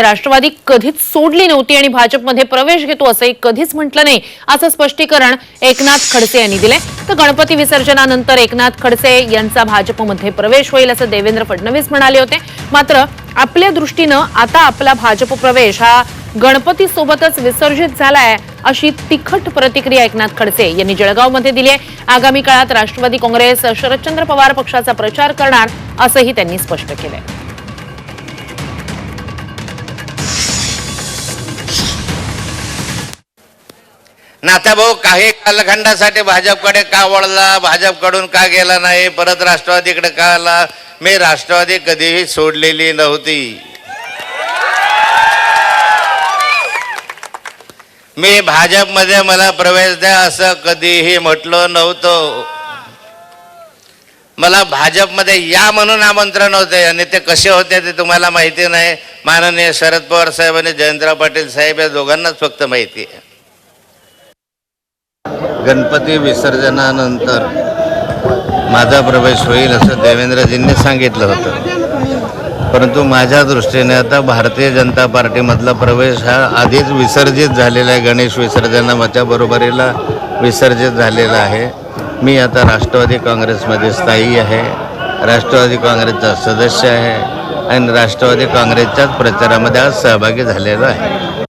राष्ट्रवादी कधीच सोडली नव्हती आणि भाजपमध्ये प्रवेश घेतो असंही कधीच म्हटलं नाही असं स्पष्टीकरण एकनाथ खडसे यांनी दिलंय. तर गणपती विसर्जनानंतर एकनाथ खडसे यांचा भाजपमध्ये प्रवेश होईल असं देवेंद्र फडणवीस म्हणाले होते. मात्र आपल्या दृष्टीनं आता आपला भाजप प्रवेश हा गणपतीसोबतच विसर्जित झालाय अशी तिखट प्रतिक्रिया एकनाथ खडसे यांनी जळगावमध्ये दिली आहे. आगामी काळात राष्ट्रवादी काँग्रेस शरदचंद्र पवार पक्षाचा प्रचार करणार असंही त्यांनी स्पष्ट केलंय. नाथाभाऊ काही कालखंडासाठी भाजपकडे का वळला? भाजपकडून का गेला नाही? परत राष्ट्रवादीकडे का आला? मी राष्ट्रवादी कधीही सोडलेली नव्हती. मी भाजपमध्ये मला प्रवेश द्या असं कधीही म्हटलं नव्हतं. मला भाजपमध्ये या म्हणून आमंत्रण होते आणि ते कसे होते ते तुम्हाला माहिती नाही. माननीय शरद पवार साहेब आणि जयंतराव पाटील साहेब या दोघांनाच फक्त माहिती आहे. गणपती विसर्जनानंतर माझा प्रवेश होईल असं देवेंद्रजींनी सांगितलं होतं. परंतु माझ्या दृष्टीने आता भारतीय जनता पार्टीमधला प्रवेश हा आधीच विसर्जित झालेला आहे. गणेश विसर्जनाच्या बरोबरीला विसर्जित झालेला आहे. मी आता राष्ट्रवादी काँग्रेसमध्ये स्थायी आहे. राष्ट्रवादी काँग्रेसचा सदस्य आहे. आणि राष्ट्रवादी काँग्रेसच्याच प्रचारामध्ये आज सहभागी झालेलो आहे.